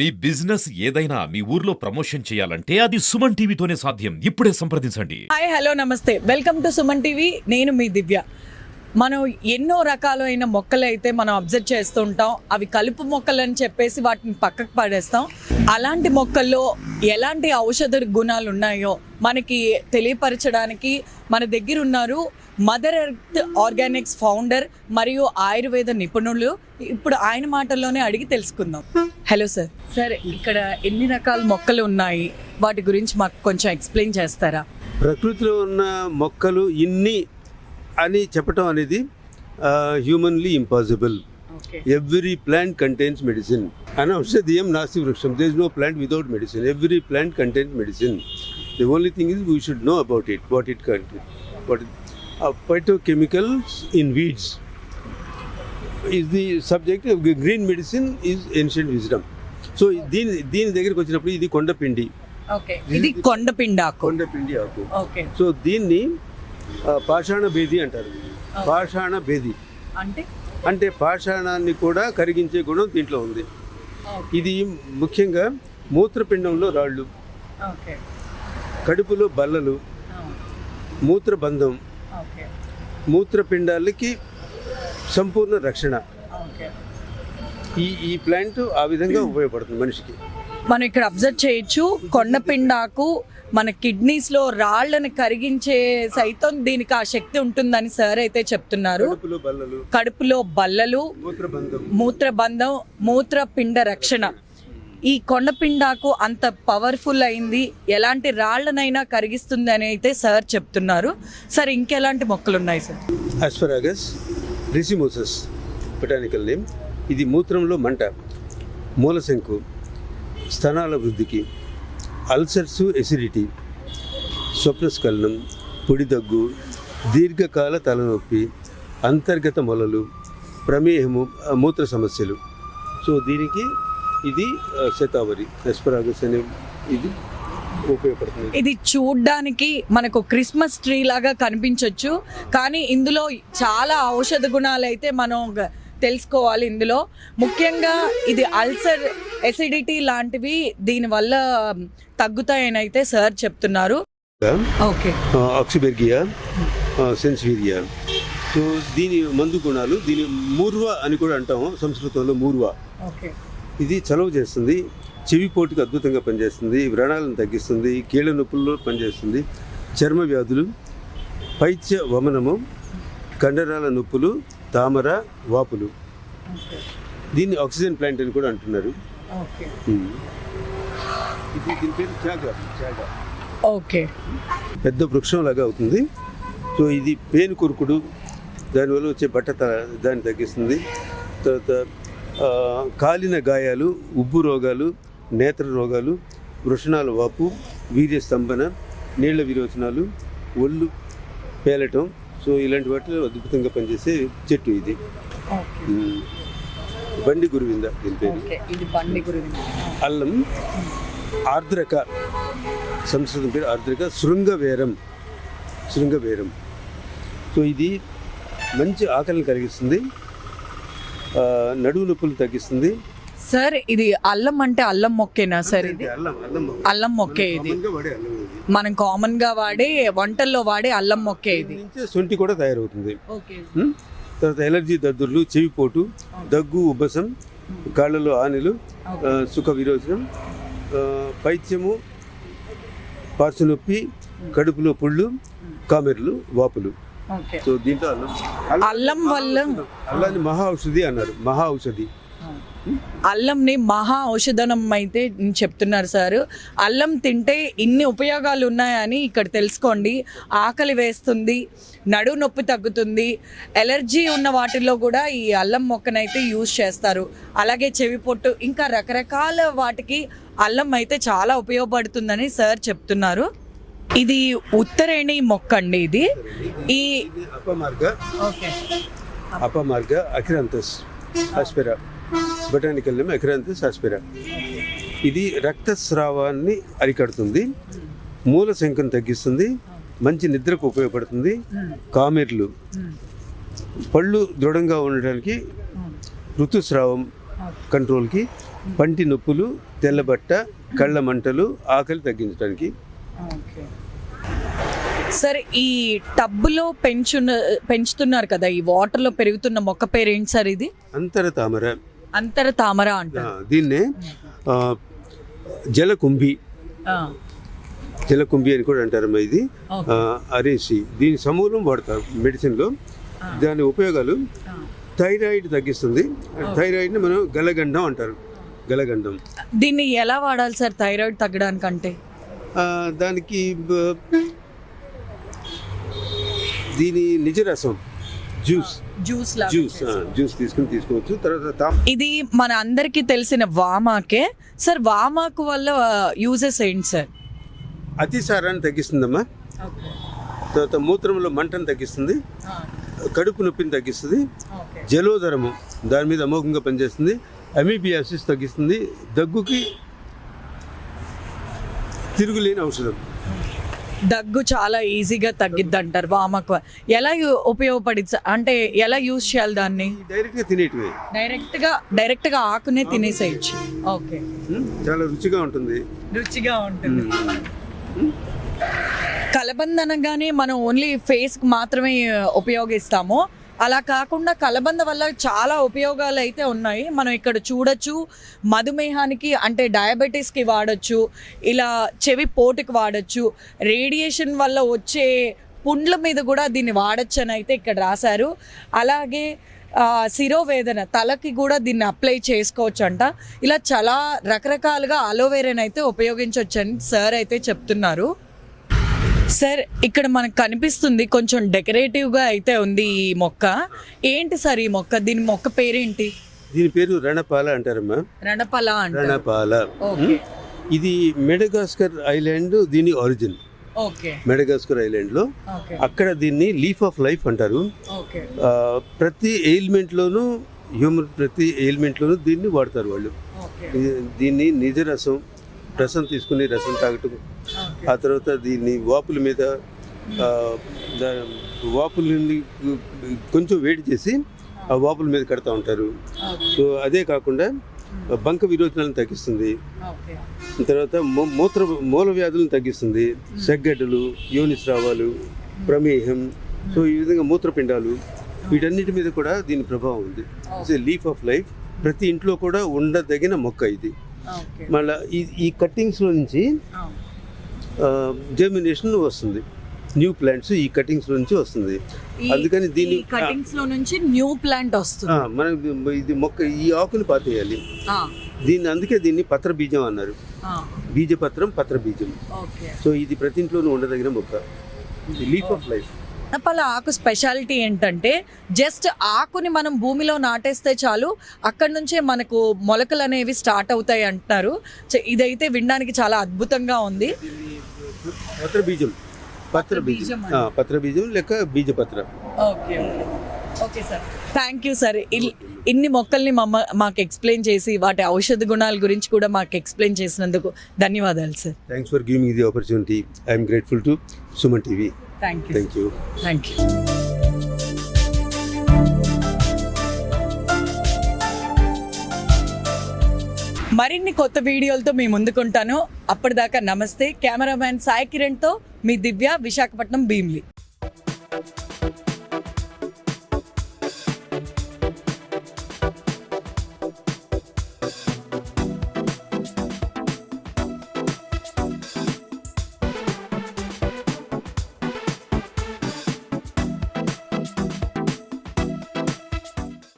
మీ business ఏదైనా మీ ఊర్లో promotion చేయాలంటే అది సుమన్ టీవీతోనే సాధ్యం. ఇప్పుడే సంప్రదించండి. హాయ్ హలో నమస్తే. Welcome to Suman TV. నేను మీ దివ్య. మనం ఎన్నో రకాలైన మొక్కలు అయితే మనం అబ్జర్వ్ చేస్తూ ఉంటాం అవి కలుపు మొక్కలు అని చెప్పేసి వాటిని పక్కకు పడేస్తాం. అలాంటి మొక్కల్లో ఎలాంటి ఔషధ గుణాలు ఉన్నాయో మనకి తెలియపరచడానికి మన దగ్గర ఉన్నారు మదర్ ఎర్త్ ఆర్గానిక్స్ ఫౌండర్ మరియు ఆయుర్వేద నిపుణులు ఇప్పుడు ఆయన మాటల్లోనే అడిగి తెలుసుకుందాం. హలో సార్ సార్ ఇక్కడ ఎన్ని రకాల మొక్కలు ఉన్నాయి? వాటి గురించి మాకు కొంచెం ఎక్స్ప్లెయిన్ చేస్తారా? ప్రకృతిలో ఉన్న మొక్కలు ఇన్ని అని చెప్పటం అనేది humanly impossible okay every plant contains medicine అని ఔషధీయం నాస్తి వృక్షం? There is no plant without medicine every plant contains medicine the only thing is we should know about it what it contain what phytochemicals in weeds is the subject green medicine is ancient wisdom so దీని దీని దగ్గరికి వచ్చినప్పుడు ఇది కొండపిండి. ఇది కొండపిండి ఆకు. Okay so దీన్ని పాషాణ భేది అంటారు. పాషాణ భేది. అంటే? అంటే పాషాణాన్ని కూడా కరిగించే గుణం దీంట్లో ఉంది. ఇది ముఖ్యంగా మూత్రపిండంలో రాళ్ళు. కడుపులో బల్లలు. మూత్రబంధం. ఓకే మూత్రపిండాలకి సంపూర్ణ రక్షణ. ఈ ఈ ప్లాంట్ ఆ విధంగా ఉపయోగపడుతుంది మనిషికి. మనం ఇక్కడ అబ్జర్వ్ చేయొచ్చు. కొండపిండాకు మన కిడ్నీస్లో రాళ్ళని కరిగించే సైతం దీనికి ఆ శక్తి ఉంటుందని సార్ అయితే చెప్తున్నారు. కడుపులో బల్లలు. కడుపులో బల్లలు మూత్రబంధం. మూత్రబంధం మూత్రపిండ రక్షణ. ఈ కొండపిండాకు అంత పవర్ఫుల్ అయింది. ఎలాంటి రాళ్ళనైనా కరిగిస్తుంది అని అయితే సార్ చెప్తున్నారు. సార్ ఇంకెలాంటి మొక్కలు ఉన్నాయి sir? Asparagus racemosus botanical name ఇది మూత్రంలో మంట మూలశంకు స్తనాల వృద్ధికి అల్సర్సు ఎసిడిటీ స్వప్నస్కలనం పొడి దగ్గు దీర్ఘకాల తలనొప్పి అంతర్గత మొలలు ప్రమేహము మూత్ర సమస్యలు. సో దీనికి ఇది శతావరి ఎస్పరాగస్ అనే ఇది ఉపయోగపడుతుంది. ఇది చూడ్డానికి మనకు క్రిస్మస్ ట్రీ లాగా కనిపించవచ్చు కానీ ఇందులో చాలా ఔషధ గుణాలు అయితే మనం తెలుసుకోవాలి ఇందులో. ముఖ్యంగా ఇది అల్సర్ ఎసిడిటీ లాంటివి దీనివల్ల తగ్గుతాయని అయితే సార్ చెప్తున్నారు. ఓకే. ఆక్సిబెర్గియా సెన్స్వీరియా. సో దీని మందు గుణాలు దీని మూర్వ అని కూడా అంటాము సంస్కృతంలో మూర్వ. ఓకే. ఇది చలవ చేస్తుంది చెవిపోటుకు అద్భుతంగా పనిచేస్తుంది వ్రణాలను తగ్గిస్తుంది కీళ్ళ నొప్పుల్లో పనిచేస్తుంది. చర్మ వ్యాధులు పైత్య వమనము కండరాల నొప్పులు తామర వాపులు. దీన్ని ఆక్సిజన్ ప్లాంట్ అని కూడా అంటున్నారు. ఓకే. ఉమ్. ఇది దీని పేరు చాగా చాగా ఓకే. పెద్ద వృక్షం లాగా అవుతుంది. సో ఇది పేను కొరుకుడు దానివల్ల వచ్చే బట్టత దాన్ని తగ్గిస్తుంది. తర్వాత కాలిన గాయాలు ఉబ్బు రోగాలు నేత్ర రోగాలు వృషణాల వాపు వీర్య స్తంభన నీళ్ళ విరోచనాలు ఒళ్ళు పేలటం. సో ఇలాంటి వాటిలో అద్భుతంగా పనిచేసే చెట్టు ఇది. బండి గురువింద దీని పేరు. అల్లం ఆర్ద్రక సంస్కృతం పేరు ఆర్ద్రక శృంగవేరం శృంగవేరం. సో ఇది మంచి ఆకలిని కలిగిస్తుంది. ఆ, నడుము నొప్పులు తగ్గిస్తుంది. సార్ ఇది అల్లం అంటే అల్లం మొక్కేనా సార్ ఇది? అల్లం మొక్కే. ఇది మనం కామన్గా వాడే వంటల్లో వాడే అల్లం మొక్కే ఇది. శొంఠి కూడా తయారవుతుంది? తర్వాత ఎలర్జీ దద్దుర్లు చెవిపోటు దగ్గు ఉబ్బసం కాళ్ళలో ఆనెలు సుఖ విరోచనం పైత్యము పార్శ్వనొప్పి కడుపులో పుళ్ళు కామెర్లు వాపులు. సో దీంట్లో అల్లం. అల్లం వల్ల అల్లాన్ని మహా ఔషధి అన్నారు. మహా ఔషధి. అల్లంని మహా ఔషధనం అయితే చెప్తున్నారు సార్. అల్లం తింటే ఇన్ని ఉపయోగాలు ఉన్నాయని ఇక్కడ తెలుసుకోండి. ఆకలి వేస్తుంది నడు నొప్పి తగ్గుతుంది ఎలర్జీ ఉన్న వాటిల్లో కూడా ఈ అల్లం మొక్కనైతే యూజ్ చేస్తారు. అలాగే చెవి పొట్టు ఇంకా రకరకాల వాటికి అల్లం అయితే చాలా ఉపయోగపడుతుందని సార్ చెప్తున్నారు. ఇది ఉత్తరేణి మొక్క అండి ఇది. ఈ అపమార్గ. Okay. అపమార్గ achyranthes aspera botanical name achyranthes aspera ఇది రక్తస్రావాన్ని అరికడుతుంది. మూల శంకం తగ్గిస్తుంది. మంచి నిద్రకు ఉపయోగపడుతుంది. కామెర్లు. పళ్ళు దృఢంగా ఉండడానికి ఋతుస్రావం కంట్రోల్కి. పంటి నొప్పులు తెల్లబట్ట కళ్ళ మంటలు ఆకలి తగ్గించడానికి సార్ ఈ టబ్బులో పెంచున్న పెంచుతున్నారు కదా ఈ వాటర్లో పెరుగుతున్న మొక్క పేరు ఏంటి సార్ ఇది? అంతర తామర. అంతర తామర అంటారు. దీన్నే జలకుంభి. జలకుంభి అని కూడా అంటారమ్మా ఇది. అరేసి. దీని సమూలం వాడతారు మెడిసిన్లో. దాని ఉపయోగాలు. థైరాయిడ్ తగ్గిస్తుంది. థైరాయిడ్ని మనం గలగండం అంటారు. గలగండం. దీన్ని ఎలా వాడాలి సార్ థైరాయిడ్ తగ్గడానికంటే? దానికి దీని నిజరసం జ్యూస్. జ్యూస్ జ్యూస్ జ్యూస్ తీసుకుని తీసుకోవచ్చు. తర్వాత ఇది మన అందరికీ తెలిసిన వామాకే. సార్ వామాకు వల్ల యూజెస్ ఏంటి సార్? అతిసారాన్ని తగ్గిస్తుందమ్మా. తర్వాత మూత్రంలో మంటను తగ్గిస్తుంది. కడుపు నొప్పిని తగ్గిస్తుంది. జలోదరము దాని మీద అమోఘంగా పనిచేస్తుంది. అమీబియాసిస్ తగ్గిస్తుంది. దగ్గుకి తిరుగులేని ఔషధం. దగ్గు చాలా ఈజీగా తగ్గిద్ది అంటారు వామాకు ఎలా ఉపయోగపడిద్ది సార్? అంటే ఎలా యూజ్ చేయాలి దాన్ని? డైరెక్ట్గా తినేటివే. డైరెక్ట్గా డైరెక్ట్గా ఆకునే తినేసేయచ్చు. ఓకే. చాలా రుచిగా ఉంటుంది. రుచిగా ఉంటుంది. కలబంద అనగానే మనం ఓన్లీ ఫేస్కి మాత్రమే ఉపయోగిస్తాము. అలా కాకుండా కలబంద వల్ల చాలా ఉపయోగాలు అయితే ఉన్నాయి. మనం ఇక్కడ చూడొచ్చు మధుమేహానికి అంటే డయాబెటీస్కి వాడచ్చు ఇలా చెవి పోటుకి వాడచ్చు రేడియేషన్ వల్ల వచ్చే పుండ్ల మీద కూడా దీన్ని వాడచ్చు అని అయితే ఇక్కడ రాశారు. అలాగే శిరోవేదన తలకి కూడా దీన్ని అప్లై చేసుకోవచ్చు అంట ఇలా చాలా రకరకాలుగా అలోవేరాని అయితే ఉపయోగించవచ్చు అని సార్ అయితే చెప్తున్నారు. సార్ ఇక్కడ మనకు కనిపిస్తుంది కొంచెం డెకరేటివ్గా అయితే ఉంది ఈ మొక్క. ఏంటి సార్ ఈ మొక్క? దీని మొక్క పేరేంటి? దీని పేరు రణపాల అంటారమ్మా రణపల రణపాల. ఇది మెడగాస్కర్ ఐలాండ్ దీని ఆరిజిన్. మెడగాస్కర్ ఐలాండ్లో. ఓకే. అక్కడ దీన్ని లీఫ్ ఆఫ్ లైఫ్ అంటారు. ప్రతి ఎయిల్మెంట్లోనూ హ్యూమన్ ప్రతి ఎయిల్మెంట్లోనూ దీన్ని వాడతారు వాళ్ళు. దీన్ని నిజరసం రసం తీసుకుని రసం తాగటం ఆ తర్వాత దీన్ని వాపుల మీద వాపులని కొంచెం వేడి చేసి ఆ వాపుల మీద కడతా ఉంటారు. సో అదే కాకుండా బంక విరోచనాలను తగ్గిస్తుంది. తర్వాత మూత్ర మూల వ్యాధులను తగ్గిస్తుంది. సెగ్గడ్డలు యోనిస్రావాలు ప్రమేహం సో ఈ విధంగా మూత్రపిండాలు వీటన్నిటి మీద కూడా దీని ప్రభావం ఉంది. ఇట్స్ లీఫ్ ఆఫ్ లైఫ్ ప్రతి ఇంట్లో కూడా ఉండదగిన మొక్క ఇది. మళ్ళీ ఈ ఈ కట్టింగ్స్లో నుంచి జర్మినేషన్ వస్తుంది. న్యూ ప్లాంట్స్ ఈ కటింగ్స్లో నుంచి వస్తుంది. అందుకని దీన్ని కటింగ్స్లో నుంచి న్యూ ప్లాంట్ వస్తుంది. మనం ఇది మొక్క ఈ ఆకుని పాతేయాలి దీన్ని అందుకే దీన్ని పత్ర బీజం అన్నారు బీజపత్రం పత్ర బీజం సో ఇది ప్రతి ఇంట్లోనూ ఉండదగిన మొక్క. లీఫ్ ఆఫ్ లైఫ్ అనపల ఆకు స్పెషాలిటీ ఏంటంటే జస్ట్ ఆకుని మనం భూమిలో నాటేస్తే చాలు అక్కడ నుంచే మనకు మొలకలు అనేవి స్టార్ట్ అవుతాయి అంటున్నారు. ఇదైతే వినడానికి చాలా అద్భుతంగా ఉంది. పత్ర బీజం. పత్ర బీజం. బీజం పత్ర బీజం లేక బీజపత్ర okay okay. Sir. Thank you sir ఇన్ని మొక్కల్ని మమ్మ మాకు ఎక్స్ప్లెయిన్ చేసి వాటి ఔషధ గుణాల గురించి కూడా మాకు ఎక్స్ప్లెయిన్ చేసినందుకు ధన్యవాదాలు sir thanks for giving the opportunity I'm grateful to Suman TV thank you thank you thank you మరిన్ని కొత్త వీడియోలతో మీ ముందుకుంటాను. అప్పటిదాకా నమస్తే. కెమెరామ్యాన్ సాయి కిరణ్తో మీ దివ్య విశాఖపట్నం భీమ్లీ.